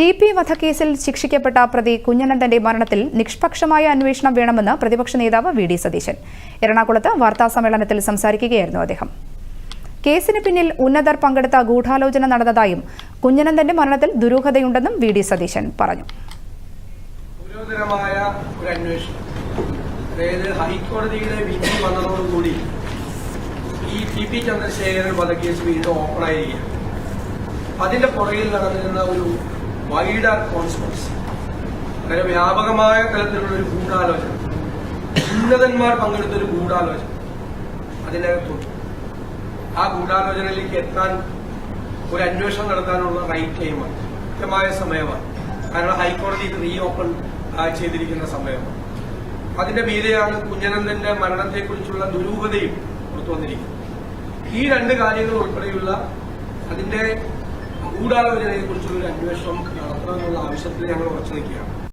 T P വധക്കേസിൽ ശിക്ഷിക്കപ്പെട്ട പ്രതി കുഞ്ഞനന്ദന്റെ മരണത്തിൽ നിഷ്പക്ഷമായ അന്വേഷണം വേണമെന്ന് പ്രതിപക്ഷ നേതാവ് വി ഡി സതീശൻ. എറണാകുളത്ത് വാർത്താസമ്മേളനത്തിൽ സംസാരിക്കുകയായിരുന്നു അദ്ദേഹം. കേസിന് പിന്നിൽ ഉന്നതർ പങ്കെടുത്ത ഗൂഢാലോചന നടന്നതായും കുഞ്ഞനന്ദന്റെ മരണത്തിൽ ദുരൂഹതയുണ്ടെന്നും വി ഡി സതീശൻ പറഞ്ഞു. ഹൈക്കോടതിയുടെ വിധി ഈ വീണ്ടും അതിന്റെ പുറകിൽ നടന്നിരുന്ന ഒരു വൈഡർ കോൺസ്പെൻസ് വളരെ വ്യാപകമായ തലത്തിലുള്ള ഒരു ഗൂഢാലോചന. ഉന്നതന്മാർ പങ്കെടുത്ത ഒരു ഗൂഢാലോചന. അതിനകത്തുണ്ട് ആ ഗൂഢാലോചനയിലേക്ക് എത്താൻ ഒരു അന്വേഷണം നടത്താനുള്ള റൈറ്റ് ടൈമാണ് കൃത്യമായ സമയമാണ്. കാരണം ഹൈക്കോടതി ഇത് റീ ഓപ്പൺ ചെയ്തിരിക്കുന്ന സമയമാണ്. അതിന്റെ മീതെയാണ് കുഞ്ഞനന്ദന്റെ മരണത്തെക്കുറിച്ചുള്ള ദുരൂഹതയും പുറത്തു വന്നിരിക്കുന്നത്. ഈ രണ്ട് കാര്യങ്ങൾ ഉൾപ്പെടെയുള്ള അതിന്റെ ഗൂഢാലോചനയെക്കുറിച്ചുള്ള ഒരു അന്വേഷണം നടത്തണമെന്നുള്ള ആവശ്യത്തിൽ ഞങ്ങൾ ഉറച്ചു നിൽക്കുകയാണ്.